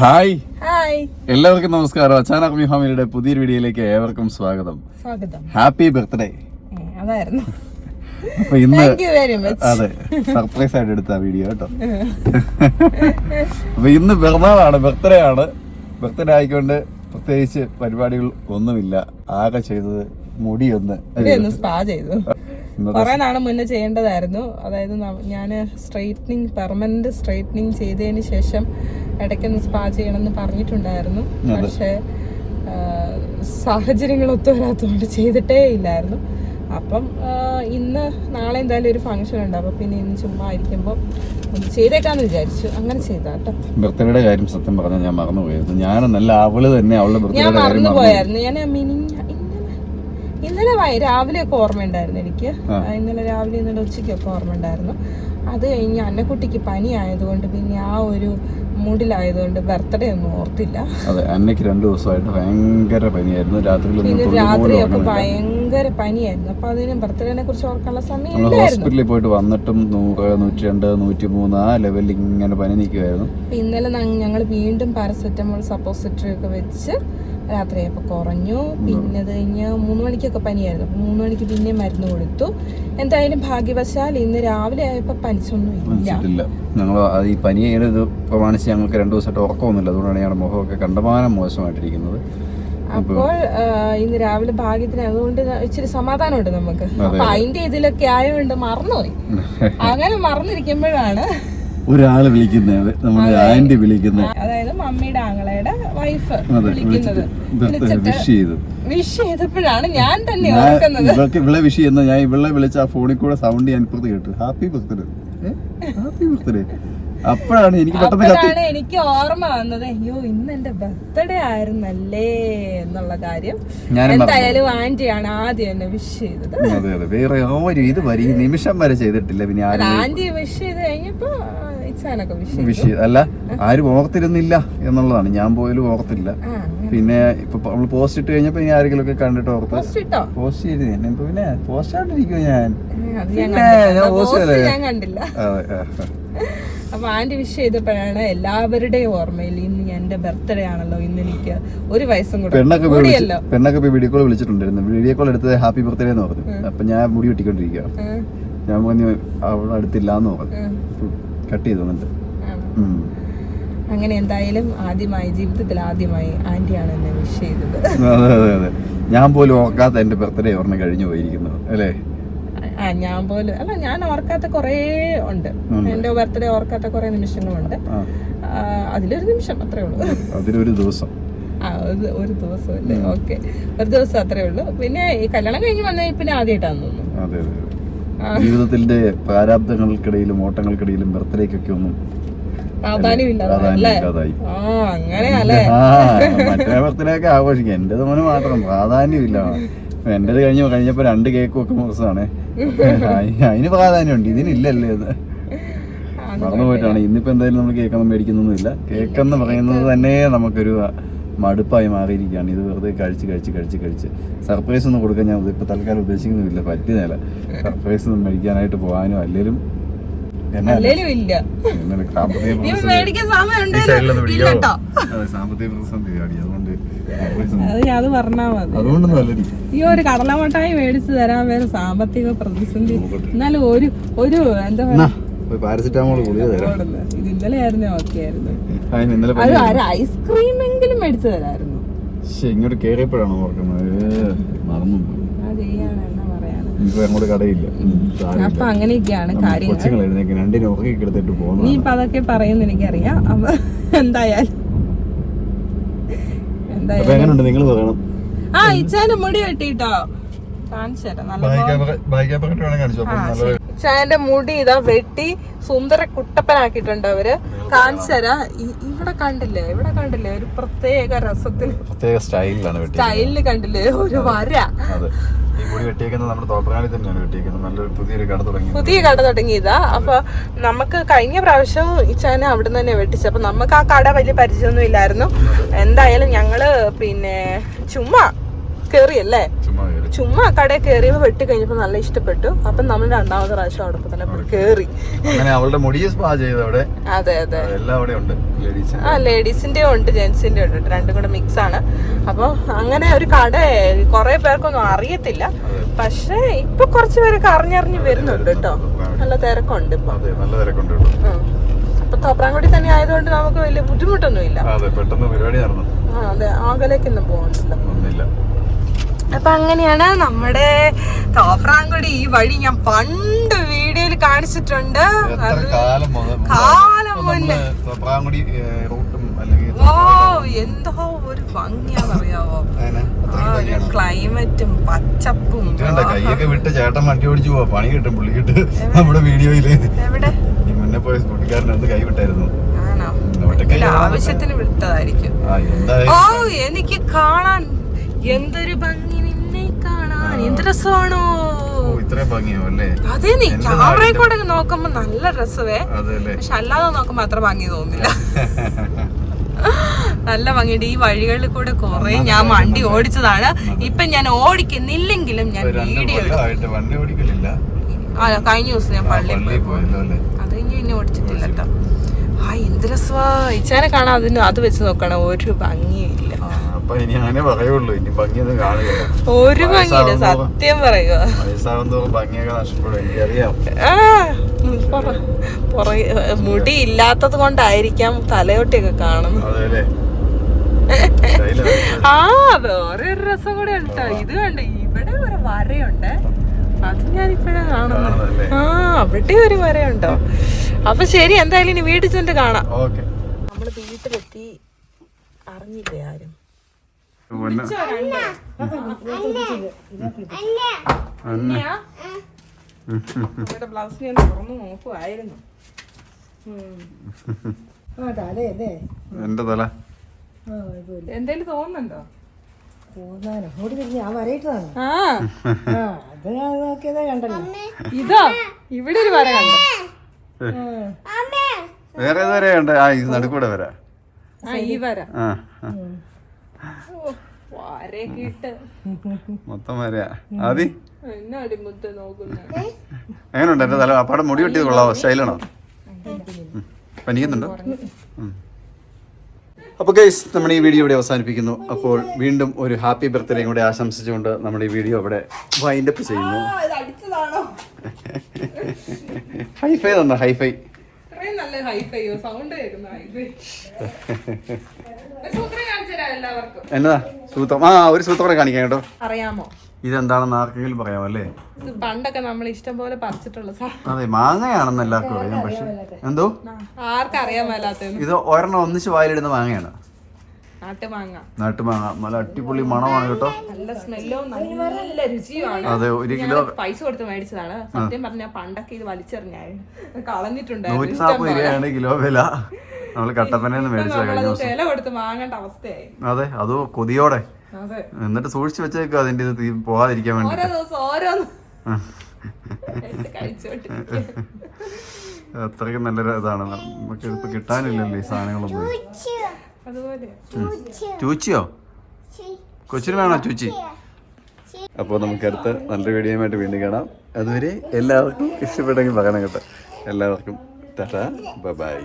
Hi. Hi. എല്ലാവർക്കും നമസ്കാരം. അച്ചാനാക്മി ഫാമിലിയുടെ പുതിയൊരു വീഡിയോയിലേക്ക് ഏവർക്കും സ്വാഗതം. സ്വാഗതം. ഹാപ്പി ബർത്ത്ഡേ അതായിരുന്നു. അപ്പൊ ഇന്ന് അതെ സർപ്രൈസ് ആയിട്ട് എടുത്ത വീഡിയോ കേട്ടോ. അപ്പൊ ഇന്ന് പിറന്നാളാണ് ബർത്ത്ഡേ ആണ്. ബർത്ത്ഡേ ആയിക്കൊണ്ട് പ്രത്യേകിച്ച് പരിപാടികൾ ഒന്നുമില്ല. ആകെ ചെയ്തത് മുടി ഒന്ന് ഒന്ന് സ്പാ ചെയ്തു. കുറെ നാൾ മുന്നേ ചെയ്യേണ്ടതായിരുന്നു. അതായത് ഞാൻ സ്ട്രൈറ്റനിങ് പെർമനന്റ് സ്ട്രൈറ്റനിങ് ചെയ്തതിന് ശേഷം ഇടയ്ക്കൊന്ന് സ്പാ ചെയ്യണമെന്ന് പറഞ്ഞിട്ടുണ്ടായിരുന്നു. പക്ഷേ സാഹചര്യങ്ങൾ ഒത്തുവരാത്തതുകൊണ്ട് ചെയ്തിട്ടേ ഇല്ലായിരുന്നു. അപ്പം ഇന്ന് നാളെ എന്തായാലും ഒരു ഫംഗ്ഷൻ ഉണ്ട്. അപ്പൊ പിന്നെ ഇന്ന് ചുമ്മാ ഇരിക്കുമ്പോൾ ഒന്ന് ചെയ്തേക്കാന്ന് വിചാരിച്ചു. അങ്ങനെ ചെയ്താട്ടോ. ബർത്ത്ഡേയുടെ കാര്യം സത്യം പറഞ്ഞാൽ ഞാൻ മറന്നുപോയിരുന്നു ഞാൻ നല്ല അവൾ തന്നെ അവളുടെ ഞാൻ ബർത്ത്ഡേയുടെ കാര്യം മറന്നു. മറന്നു ഞാൻ മിനി ഇന്നലെ ഓർമ്മയുണ്ടായിരുന്നു എനിക്ക്. ഇന്നലെ രാവിലെ ഇന്നലെ ഉച്ചയ്ക്കൊക്കെ ഓർമ്മയുണ്ടായിരുന്നു. അത് കഴിഞ്ഞ് അന്നക്കുട്ടിക്ക് പനി ആയതുകൊണ്ട് പിന്നെ ആ ഒരു മൂഡിലായതുകൊണ്ട് ബർത്ത്ഡേ ഒന്നും ഓർത്തില്ല. അതെ അന്നയ്ക്ക് രണ്ടു ദിവസമായിട്ട് ഭയങ്കര പനിയായിരുന്നു. തുള്ളി രാത്രിയൊക്കെ ഉറങ്ങുന്നില്ല. ഭയങ്കര പനിയായിരുന്നു. അപ്പൊ അതിന് ബർത്ത്ഡേനെ കുറിച്ച് ഓർക്കാനുള്ള സമയം ഹോസ്പിറ്റലിൽ പോയിട്ട് വന്നിട്ടും നൂറ് നൂറ്റി രണ്ട് നൂറ്റി മൂന്ന് ആ ലെവലിൽ ഇങ്ങനെ പനി നിൽക്കുമായിരുന്നു ഇന്നലെ ഞങ്ങൾ വീണ്ടും പാരസെറ്റമോൾ സപ്പോസിറ്ററി ഒക്കെ വെച്ച് രാത്രിയായപ്പോൾ കുറഞ്ഞു. പിന്നെ അത് കഴിഞ്ഞ് മൂന്ന് മണിക്കൊക്കെ പനിയായിരുന്നു. അപ്പൊ മൂന്ന് മണിക്ക് പിന്നെ മരുന്ന് കൊടുത്തു. എന്തായാലും ഭാഗ്യവശാൽ ഇന്ന് രാവിലെ ആയപ്പോൾ പനിച്ചൊന്നും ഇല്ല. ഞങ്ങൾ ഈ പനി ഇത് പ്രമാണിച്ച് ഞങ്ങൾക്ക് രണ്ടു ദിവസമായിട്ട് ഉറക്കമൊന്നുമില്ല. അതുകൊണ്ടാണ് ഞങ്ങളുടെ മുഖമൊക്കെ കണ്ടമാനം മോശമായിട്ടിരിക്കുന്നത്. അപ്പോൾ ഇന്ന് രാവിലെ ഭാഗ്യത്തിന് അതുകൊണ്ട് ഇച്ചിരി സമാധാനമുണ്ട് നമുക്ക്. അപ്പൊ അതിന്റെ ഇതിലൊക്കെ ആയതുകൊണ്ട് മറന്നുപോയി. അങ്ങനെ മറന്നിരിക്കുമ്പോഴാണ്. ഒരാൾ വിളിക്കുന്നത് നമ്മുടെ ആന്റി വിളിക്കുന്നത് അതായത് മമ്മിയുടെ ആങ്ങളയുടെ വൈഫ് വിളിക്കുന്നത്. വിഷ് ചെയ്തു. വിഷ് ചെയ്തപ്പോഴാണ് ഞാൻ തന്നെ ഓർക്കുന്നത്. ഇവൾക്ക് ഇവളെ വിഷ് ചെയ്യുന്ന ഞാൻ ഇവളെ വിളിച്ച ആ ഫോണിൽ കൂടെ സൗണ്ട് ഞാൻ ഇപ്പുറത്ത് കേട്ടു. ഹാപ്പി ബർത്ത്ഡേ ഹാപ്പി ബർത്ത്ഡേ അപ്പോഴാണ് എനിക്ക് പെട്ടെന്ന് കത്തി അപ്പോഴാണ് എനിക്ക് ഓർമ്മ വന്നത് അയ്യോ ഇന്ന് എന്റെ ബർത്ത്ഡേ ആയിരുന്നല്ലേ? എന്നുള്ള കാര്യം. എന്തായാലും ആന്റിയാണ് ആദ്യം എന്നെ വിഷ് ചെയ്തത്. അതെ അതെ. വേറെ ആരും ഇത് വരെ ഈ നിമിഷം വരെ ചെയ്തിട്ടില്ല. പിന്നെ ആന്റി വിഷ് ചെയ്ത് കഴിഞ്ഞപ്പോ വിഷ് അല്ല ആരും ഓർത്തിരുന്നില്ല എന്നുള്ളതാണ്. ഞാൻ പോയാലും ഓർത്തില്ല. പിന്നെ ഇപ്പൊ നമ്മൾ പോസ്റ്റ് ഇട്ട് കഴിഞ്ഞപ്പോ ഇനി ആരെങ്കിലും ഒക്കെ കണ്ടിട്ട് ഓർത്ത് പോസ്റ്റ് പോസ്റ്റ് ചെയ്ത്. പിന്നെ പോസ്റ്റ് ആയിട്ടിരിക്കും ഞാൻ. പിന്നെ. ഞാൻ ചെയ്തേ. അതെ ആ, ആ. അപ്പൊ ആന്റി വിഷ് ചെയ്തപ്പോഴാണ് എല്ലാവരുടെയും ഓർമ്മയിൽ ഇന്ന് എന്റെ ബർത്ത്ഡേ ആണല്ലോ ഇന്ന് എനിക്ക് ഒരു വയസ്സും കൂടെ പെണ്ണൊക്കെ പോയി വീഡിയോ കോൾ വിളിച്ചിട്ടുണ്ടായിരുന്നു. വീഡിയോ കോൾ എടുത്തത് ഹാപ്പി ബർത്ത്ഡേ എന്ന് പറഞ്ഞു. അപ്പൊ ഞാൻ മുടി വെട്ടിക്കൊണ്ടിരിക്കുക ഞാൻ പറഞ്ഞു അവിടെ അടുത്തില്ല എന്ന് പറഞ്ഞു കട്ട് ചെയ്തു എന്നിട്ട്. അങ്ങനെ എന്തായാലും ആദ്യമായി ജീവിതത്തിൽ ആദ്യമായി ആന്റിയാണ് എന്നെ വിഷ് ചെയ്തത്. ഞാൻ പോലും ഓർക്കാത്ത എന്റെ ബർത്ത്ഡേ ഓർമ്മ കഴിഞ്ഞു പോയിരിക്കുന്നു അല്ലേ? ആ ഞാൻ പോലും അല്ല ഞാൻ ഓർക്കാത്ത കുറേ ഉണ്ട്. എന്റെ ബർത്ത്ഡേ ഓർക്കാത്ത കുറേ നിമിഷങ്ങളുണ്ട്. അതിലൊരു നിമിഷം അത്രേ ഉള്ളൂ. അതിലൊരു ദിവസം. ഒരു ദിവസം അല്ലേ? ഓക്കെ. ഒരു ദിവസം അത്രേ ഉള്ളൂ. പിന്നെ ഈ കല്യാണം കഴിഞ്ഞ് വന്ന പിന്നെ ആദ്യമായിട്ടാന്ന് തോന്നുന്നു. ജീവിതത്തിന്റെ പ്രാരാബ്ദങ്ങൾക്കിടയിലും ഓട്ടങ്ങൾക്കിടയിലും ബർത്ത്ഡേക്കൊക്കെ ഒന്നും മറ്റേ ബർത്ത്ഡേ ഒക്കെ ആഘോഷിക്കാം. എന്റെ തോന്നുന്നു മാത്രം പ്രാധാന്യമില്ല. എന്റേത് കഴിഞ്ഞു കഴിഞ്ഞപ്പോ രണ്ട് കേക്ക് ഒക്കെ മുറിച്ചതാണ്. അതിന് പ്രാധാന്യമുണ്ട്. ഇതിനില്ലല്ലേ അത് മറന്നു പോയിട്ടാണ്. ഇന്നിപ്പോ എന്തായാലും നമ്മൾ കേക്കൊന്നും മേടിക്കുന്നൊന്നുമില്ല. കേക്ക് എന്ന് പറയുന്നത് തന്നെ നമുക്കൊരു മടുപ്പായി മാറിയിരിക്കുകയാണ്. ഇത് വെറുതെ കഴിച്ച് കഴിച്ച് കഴിച്ച് കഴിച്ച്. സർപ്രൈസ് ഒന്നും കൊടുക്കാൻ ഞാൻ ഇപ്പൊ തൽക്കാലം ഉദ്ദേശിക്കുന്നില്ല പറ്റിയതല്ല. സർപ്രൈസ് ഒന്നും മേടിക്കാനായിട്ട് പോകാനും അല്ലെങ്കിലും ഈ ഒരു കടലമട്ടായി മേടിച്ചു തരാൻ വേറെ സാമ്പത്തിക പ്രതിസന്ധി. എന്നാലും ഒരു ഒരു എന്താ പറയാ പോയി പാരസിറ്റാമോൾ ഗുളിക തരാം. ഇത് ഇന്നലെ ആയിരുന്നു ഓക്കെ ആയിരുന്നു. അത് ഐസ്ക്രീം എങ്കിലും മേടിച്ചു തരായിരുന്നു. ഇങ്ങോട്ട് കേറിയപ്പോഴാണ് ഓർക്കുന്നത്? മറന്നു പോയി. എന്നാ ചെയ്യാനാ എന്നാ അങ്ങോട്ട് കടയില്ല. അപ്പൊ അങ്ങനെയൊക്കെയാണ് കാര്യങ്ങൾ. രണ്ടിനും ഉറക്കി കിടത്തിട്ട് നീ ഇപ്പൊ അതൊക്കെ പറയുന്ന എനിക്കറിയാം. അപ്പൊ എന്തായാലും. അപ്പൊ എന്തായാലും. നിങ്ങൾ പറയണം. ആ ഇച്ചാന്റെ മുടി വെട്ടിട്ടോ. കാണിച്ചു തരാം. നല്ല ഇച്ചാന്റെ മുടി ഇതാ വെട്ടി സുന്ദര കുട്ടപ്പനാക്കിയിട്ടുണ്ട് അവർ. കാൻസര ഇവിടെ കണ്ടില്ലേ? ഇവിടെ കണ്ടില്ലേ? ഒരു പ്രത്യേക രസത്തിൽ പ്രത്യേക സ്റ്റൈലിലാണ് സ്റ്റൈലിൽ കണ്ടില്ലേ? ഒരു വര. അതെ. ഈ മുടി വെട്ടിയേക്കുന്നത് നമ്മുടെ തോപ്രാണി തന്നെയാണ് വെട്ടിയേക്കുന്നത്. നല്ലൊരു പുതിയൊരു കട തുടങ്ങി. പുതിയ കട തുടങ്ങിയതാ. അപ്പൊ നമുക്ക് കഴിഞ്ഞ പ്രാവശ്യം ഇച്ചാനെ അവിടെ നിന്ന് തന്നെ വെട്ടിച്ചു. അപ്പൊ നമുക്ക് ആ കട വലിയ പരിചയമൊന്നും ഇല്ലായിരുന്നു. എന്തായാലും ഞങ്ങൾ പിന്നെ ചുമ്മാ കേറിയല്ലേ? ചുമ്മാ ചുമ്മാ കടയിൽ കയറിയപ്പോ വെട്ടി കഴിഞ്ഞപ്പോ നല്ല ഇഷ്ടപ്പെട്ടു. അപ്പൊ നമ്മൾ രണ്ടാമത്തെ പ്രാവശ്യം അവിടെ തന്നെ കയറി അവളുടെ മുടി സ്പാ അതെ അതെ. ഉണ്ട്. ആ ലേഡീസിന്റെ ഉണ്ട് ജെന്റ്സിന്റെ ഉണ്ട്. രണ്ടും കൂടെ മിക്സ് ആണ്. അപ്പൊ അങ്ങനെ ഒരു കട കുറെ പേർക്കൊന്നും അറിയത്തില്ല. പക്ഷെ ഇപ്പൊ കുറച്ച് പേരൊക്കെ അറിഞ്ഞറിഞ്ഞ് വരുന്നുണ്ട് കേട്ടോ. നല്ല തിരക്കുണ്ട് ഇപ്പൊ. നല്ല തിരക്കുണ്ട്. അപ്പൊ തോപ്രാങ്കുടി തന്നെ ആയതുകൊണ്ട് നമുക്ക് വലിയ ബുദ്ധിമുട്ടൊന്നും ഇല്ല അതെ പെട്ടെന്ന് പരിപാടി നടന്നു. ആ അതെ ആകലേക്കൊന്നും പോകുന്നില്ല അപ്പൊ അങ്ങനെയാണ് നമ്മുടെ തോപ്രാങ്കുടി ഈ വഴി ഞാൻ പണ്ട് വീഡിയോയിൽ കാണിച്ചിട്ടുണ്ട്. കാലം മുന്നേ. തോപ്രാങ്കുടി റൂട്ടും ഓ എന്തോ ഒരു ഭംഗിയാണെന്നറിയാവോ? ആ ക്ലൈമറ്റും പച്ചപ്പും. കൈയൊക്കെ വിട്ട് ചേട്ടൻ വണ്ടി ഓടിച്ചു പോവാ പണി കിട്ടും പുള്ളിക്കിട്ട് നമ്മുടെ വീഡിയോയിൽ. മുന്നേ പോയ സ്കൂട്ടിക്കാരനടുത്ത് കൈ വിട്ടായിരുന്നു. ആവശ്യത്തിന് വിട്ടതായിരിക്കും. ഓ എനിക്ക് കാണാൻ എന്തൊരു ഭംഗി. എന്ത് രസമാണോ? ഇത്രയും ഭംഗിയാവും അല്ലേ? അതെ നീ ക്യാമറയിൽ കൂടെ നോക്കുമ്പോ നല്ല അല്ലേ? പക്ഷെ അല്ലാതെ നോക്കുമ്പോ അത്ര ഭംഗി തോന്നില്ല. നല്ല ഭംഗിയുണ്ട്. ഈ വഴികളിൽ കൂടെ കുറെ ഞാൻ വണ്ടി ഓടിച്ചതാണ്. ഇപ്പൊ ഞാൻ ഓടിക്കുന്നില്ലെങ്കിലും ഞാൻ വീഡിയോ ആ കഴിഞ്ഞ ദിവസം ഞാൻ പള്ളിയിൽ പോയി. അത് കഴിഞ്ഞ് പിന്നെ ഓടിച്ചിട്ടില്ല കേട്ടോ. എന്ത് രസമാ ഇച്ചാനെ കാണാൻ അതിന് അത് വെച്ച് നോക്കണ. ഒരു ഭംഗിയില്ല. ആ, അപ്പൊ ഇനി അങ്ങനെ പറയുള്ളൂ. ഇനി ഭംഗിയൊന്നും ഒരു ഭംഗിയില്ല സത്യം പറയുക. ഭംഗിയൊക്കെ നഷ്ടപ്പെടും എനിക്കറിയാം. പുറകെ മുടി ഇല്ലാത്തത് കൊണ്ടായിരിക്കാം തലയോട്ടിയൊക്കെ കാണുന്നു അതെ ആ വേറെ ഒരു രസം കൂടെ ഉണ്ടോ ഇത് കണ്ടേ ഇവിടെ ഒരു വരയുണ്ട്. അത് ഞാൻ ഇപ്പഴാ കാണുന്നത്? ആ അവിടെ ഒരു വരയുണ്ടോ? അപ്പൊ ശരി എന്തായാലും ഇനി വീട്ടിൽ ചെന്ന് കാണാം. ഓക്കെ. നമ്മൾ വീട്ടിലെത്തി. അറിഞ്ഞില്ലേ ആരും? ബ്ലൗസ് ഞാൻ തുറന്നു നോക്കുമായിരുന്നു എന്റെ തല. എന്തേലും തോന്നുന്നുണ്ടോ? ഇതാ ഇവിടെ ഒരു വര കണ്ടോ. വേറെ ഏത് വരെ ഉണ്ട്. ആ ഇത് നടുക്കൂടെ വരാ. ആ ഈ മൊത്തം വരാ. ആദി? എന്നാടി മുത്ത് നോക്കുന്നത് എങ്ങനെയുണ്ട് എന്റെ തല അപ്പാടെ മുടി വെട്ടിയത് കൊള്ളാവോ? സ്റ്റൈലാണോ പനിക്കുന്നുണ്ടോ? അപ്പോൾ ഗൈസ് നമ്മൾ ഈ വീഡിയോ ഇവിടെ അവസാനിപ്പിക്കുന്നു. അപ്പോൾ വീണ്ടും ഒരു ഹാപ്പി ബർത്ത്ഡേയും കൂടെ ആശംസിച്ചുകൊണ്ട് നമ്മൾ ഈ വീഡിയോ ഇവിടെ വൈൻഡപ്പ് ചെയ്യുന്നു. ഇത് അടിച്ചതാണോ? ഹൈഫൈ തന്ന ഹൈഫൈ നല്ല ഹൈഫൈയോ സൗണ്ട് കേൾക്കുന്ന ഹൈഫൈ എന്നതാ? സൂത്രം. ആ ഒരു സൂത്രം കൂടെ കാണിക്കാം കേട്ടോ. അറിയാമോ? ഇതെന്താണെന്ന് ആർക്കെങ്കിലും പറയാമോ അല്ലേ? പണ്ടൊക്കെ നമ്മൾ ഇഷ്ടം പോലെ പറിച്ചിട്ടുള്ള അതെ മാങ്ങയാണെന്ന് എല്ലാവർക്കും അറിയാം പക്ഷെ. എന്തോ? ആർക്കറിയാൻ മേലാത്തത് ഇത് ഒരെണ്ണം ഒന്നിച്ച് വായിലിടുന്ന മാങ്ങയാണ്. നാട്ടുമാങ്ങ നല്ല അടിപൊളി മണമാണ് കേട്ടോ. നല്ല സ്മെല്ലോ നല്ല രുചിയുമാണ്. അതെ ഒരു കിലോ പൈസ കൊടുത്ത് മേടിച്ചതാണ്. സത്യം പറഞ്ഞ പണ്ടൊക്കെ ഇത് വലിച്ചെറിഞ്ഞായിരുന്നു കളഞ്ഞിട്ടുണ്ടായിരുന്നു. നൂറ്റി നാൽപ്പത് രൂപയാണ് കിലോ വില. നമ്മൾ കട്ടപ്പനയിൽ നിന്ന് മേടിച്ച കഴിഞ്ഞ ദിവസം. വില കൊടുത്ത് വാങ്ങേണ്ട അവസ്ഥയായി. അതെ അതോ കൊതിയോടെ. അതെ. എന്നിട്ട് സൂക്ഷിച്ചു വെച്ചേക്കും അതിന്റെ ഇത് പോകാതിരിക്കാൻ വേണ്ടി ഓരോ ദിവസം ഓരോന്ന് അത്രയ്ക്കും നല്ലൊരു ഇതാണ്. നമുക്ക് ഇപ്പൊ കിട്ടാനില്ലല്ലോ ഈ സാധനങ്ങളൊന്നും. ചൂച്ചിയോ? കൊച്ചിന് വേണോ ചൂച്ചി? അപ്പോൾ നമുക്ക് അടുത്ത നല്ലൊരു വീഡിയോയുമായിട്ട് വീണ്ടും കാണാം. അതുവരെ എല്ലാവർക്കും ഇഷ്ടപ്പെട്ടെങ്കിൽ പറയണം കേട്ടോ. എല്ലാവർക്കും ടാറ്റാ. ബൈ.